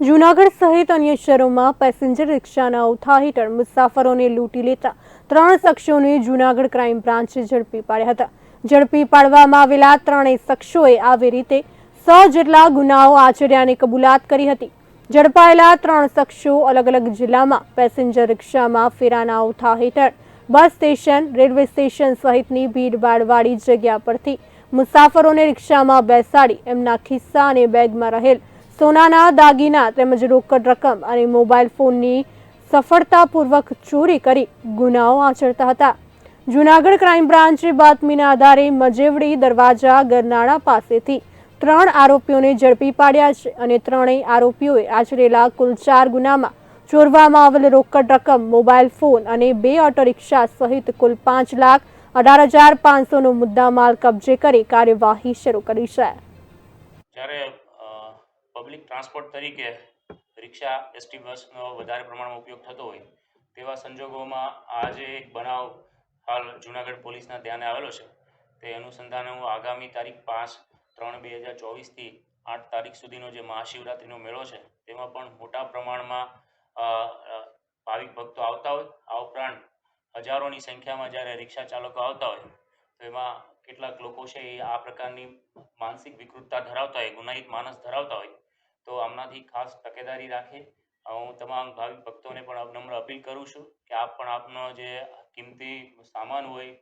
જૂનાગઢ સહિત અન્ય શહેરોમાં પેસેન્જર રિક્ષાના ઉથા હેઠળ મુસાફરોને લૂંટી લેતા ત્રણ શખ્સોને જૂનાગઢ ક્રાઇમ બ્રાન્ચે ઝડપી પાડ્યા હતા. ઝડપી પાડવામાં આવેલા ત્રણેય શખ્સોએ આવી રીતે સો જેટલા ગુનાઓ આચર્યાની કબૂલાત કરી હતી. ઝડપાયેલા ત્રણ શખ્સો અલગ અલગ જિલ્લામાં પેસેન્જર રિક્ષામાં ફેરાના ઉથા હેઠળ બસ સ્ટેશન, રેલવે સ્ટેશન સહિતની ભીડભાડવાળી જગ્યા પરથી મુસાફરોને રિક્ષામાં બેસાડી એમના ખિસ્સા અને બેગમાં રહેલ સોનાના દાગીના તેમજ રોકડ રકમ અને મોબાઈલ ફોનની સફળતાપૂર્વક ચોરી કરી ગુનાઓ આચરતા હતા. જૂનાગઢ ક્રાઇમ બ્રાન્ચે બાતમીના આધારે મજેવડી દરવાજા ગરનાળા પાસેથી ત્રણ આરોપીઓને ઝડપી પાડ્યા છે અને ત્રણેય આરોપીઓએ આચરેલા કુલ ચાર ગુનામાં ચોરવામાં આવેલ રોકડ રકમ, મોબાઈલ ફોન અને બે ઓટો રિક્ષા સહિત કુલ પાંચ લાખ અઢાર હજાર પાંચસોનો મુદ્દામાલ કબજે કરી કાર્યવાહી શરૂ કરી છે. પબ્લિક ટ્રાન્સપોર્ટ તરીકે રિક્ષા એસટી બસનો વધારે પ્રમાણમાં ઉપયોગ થતો હોય, તેવા સંજોગોમાં આજે એક બનાવ હાલ જૂનાગઢ પોલીસના ધ્યાને આવેલો છે. તે અનુસંધાને હું આગામી તારીખ પાંચ ત્રણ બે હજાર ચોવીસથી આઠ તારીખ સુધીનો જે મહાશિવરાત્રિનો મેળો છે, તેમાં પણ મોટા પ્રમાણમાં ભાવિક ભક્તો આવતા હોય. આ ઉપરાંત હજારોની સંખ્યામાં જ્યારે રિક્ષા ચાલકો આવતા હોય, તો એમાં કેટલાક લોકો છે એ આ પ્રકારની માનસિક વિકૃતતા ધરાવતા હોય, ગુનાહિત માનસ ધરાવતા હોય. તો આમનાથી ખાસ તકેદારી રાખે. હું તમામ ભાવિક ભક્તોને પણ નમ્ર અપીલ કરું છું કે આપ પણ આપનો જે કિંમતી સામાન હોય,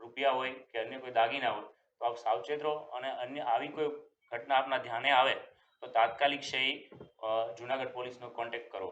રૂપિયા હોય કે અન્ય કોઈ દાગીના હોય, તો આપ સાવચેત રહો અને અન્ય આવી કોઈ ઘટના આપના ધ્યાને આવે તો તાત્કાલિક સહી જુનાગઢ પોલીસનો કોન્ટેક્ટ કરો.